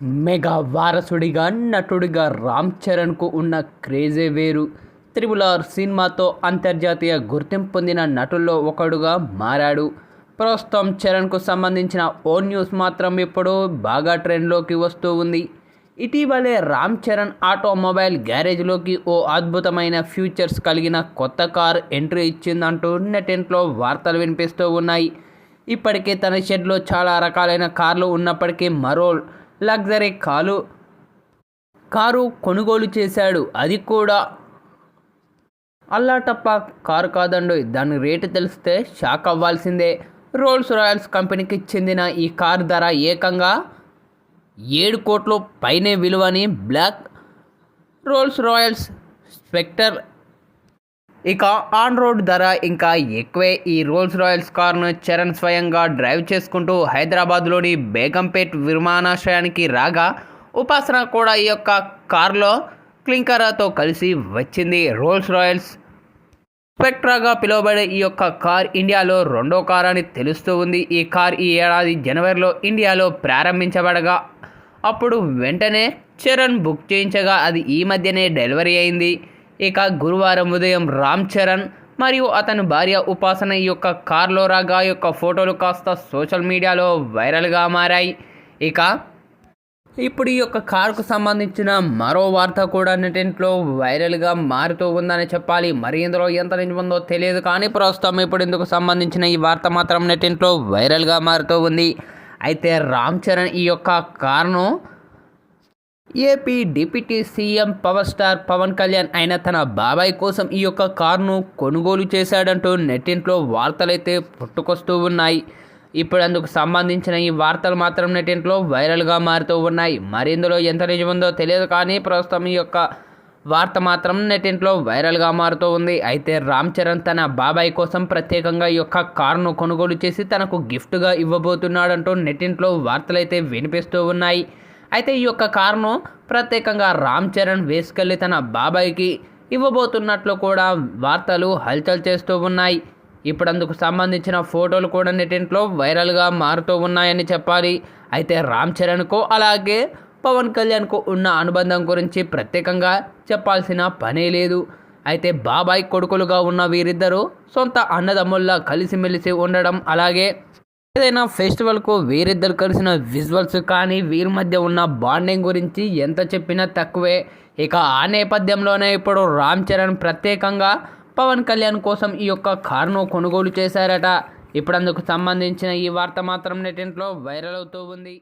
Mega వారసుడిగా నటుడిగా రామ్ చరణ్కు ఉన్న క్రేజే వేరు. త్రిబుల్ ఆర్ సినిమాతో అంతర్జాతీయ గుర్తింపు పొందిన నటుల్లో ఒకడుగా మారాడు. ప్రస్తుతం చరణ్కు సంబంధించిన ఓ న్యూస్ మాత్రం ఇప్పుడు బాగా ట్రెండ్లోకి వస్తూ ఉంది. ఇటీవలే రామ్ చరణ్ ఆటోమొబైల్ గ్యారేజ్లోకి ఓ అద్భుతమైన ఫ్యూచర్స్ కలిగిన కొత్త కార్ ఎంట్రీ ఇచ్చిందంటూ నెటింట్లో వార్తలు వినిపిస్తూ ఉన్నాయి. ఇప్పటికే తన షెడ్లో చాలా రకాలైన కార్లు ఉన్నప్పటికీ మరో లగ్జరీ కారు కారు కొనుగోలు చేశాడు. అది కూడా. అల్లాటప్ప కారు కాదండు దాని రేటు తెలిస్తే షాక్ అవ్వాల్సిందే. రోల్స్ రాయల్స్ కంపెనీకి చెందిన ఈ కారు ధర ఏకంగా ఏడు కోట్ల పైనే విలువని బ్లాక్ రోల్స్ రాయల్స్ స్పెక్టర్ ఇక ఆన్ రోడ్ ధర ఇంకా ఎక్కువే. ఈ రోల్స్ రాయల్స్ కార్ను చరణ్ స్వయంగా డ్రైవ్ చేసుకుంటూ హైదరాబాద్లోని బేగంపేట్ విమానాశ్రయానికి రాగా ఉపాసన కూడా ఈ యొక్క కారులో క్లింకరాతో కలిసి వచ్చింది. రోల్స్ రాయల్స్ స్పెక్ట్రాగా పిలువబడే ఈ యొక్క కార్ ఇండియాలో రెండో కార్ అని తెలుస్తూ ఉంది. ఈ కార్ ఈ ఏడాది జనవరిలో ఇండియాలో ప్రారంభించబడగా అప్పుడు వెంటనే చరణ్ బుక్ చేయించగా అది ఈ మధ్యనే డెలివరీ అయింది. ఇక గురువారం ఉదయం రామ్ చరణ్ మరియు అతని భార్య ఉపాసన ఈ యొక్క కార్లో రాగా యొక్క ఫోటోలు కాస్త సోషల్ మీడియాలో వైరల్గా మారాయి. ఇక ఇప్పుడు ఈ యొక్క కారుకు సంబంధించిన మరో వార్త కూడా నెటింట్లో వైరల్గా మారుతూ ఉందని చెప్పాలి. మరి ఇందులో ఎంత నిజముందో తెలియదు కానీ ప్రస్తుతం ఇప్పుడు ఇందుకు సంబంధించిన ఈ వార్త మాత్రం నెటింట్లో వైరల్గా మారుతూ ఉంది. అయితే రామ్ చరణ్ ఈ యొక్క కారును AP deputy CM power star Pawan Kalyan అయిన తన బాబాయ్ కోసం ఈ యొక్క కారును కొనుగోలు చేశాడంటూ నెట్టింట్లో వార్తలైతే పుట్టుకొస్తూ ఉన్నాయి. ఇప్పుడు అందుకు సంబంధించిన ఈ వార్తలు మాత్రం నెట్టింట్లో వైరల్గా మారుతూ ఉన్నాయి. మరి ఇందులో ఎంత నిజముందో తెలియదు కానీ ప్రస్తుతం ఈ యొక్క వార్త మాత్రం నెట్టింట్లో వైరల్గా మారుతూ ఉంది. అయితే రామ్ చరణ్ తన బాబాయ్ కోసం ప్రత్యేకంగా ఈ యొక్క కారును కొనుగోలు చేసి తనకు గిఫ్ట్గా ఇవ్వబోతున్నాడంటూ నెట్టింట్లో వార్తలైతే వినిపిస్తూ ఉన్నాయి. అయితే ఈ యొక్క కారును ప్రత్యేకంగా రామ్ చరణ్ వేసుకెళ్ళి తన బాబాయ్కి ఇవ్వబోతున్నట్లు కూడా వార్తలు హల్చల్ చేస్తూ ఉన్నాయి. ఇప్పుడు అందుకు సంబంధించిన ఫోటోలు కూడా నెటింట్లో వైరల్గా మారుతూ ఉన్నాయని చెప్పాలి. అయితే రామ్ చరణ్కు అలాగే పవన్ కళ్యాణ్కు ఉన్న అనుబంధం గురించి ప్రత్యేకంగా చెప్పాల్సిన పనే లేదు. అయితే బాబాయ్ కొడుకులుగా ఉన్న వీరిద్దరూ సొంత అన్నదమ్ముల్లా కలిసిమెలిసి ఉండడం అలాగే ఏదైనా ఫెస్టివల్కు వీరిద్దరు కలిసిన విజువల్స్ కానీ వీరి మధ్య ఉన్న బాండింగ్ గురించి ఎంత చెప్పినా తక్కువే. ఇక ఆ నేపథ్యంలోనే ఇప్పుడు రామ్ చరణ్ ప్రత్యేకంగా పవన్ కళ్యాణ్ కోసం ఈ యొక్క కారును కొనుగోలు చేశారట. ఇప్పుడు అందుకు సంబంధించిన ఈ వార్త మాత్రం నెటింట్లో వైరల్ అవుతూ ఉంది.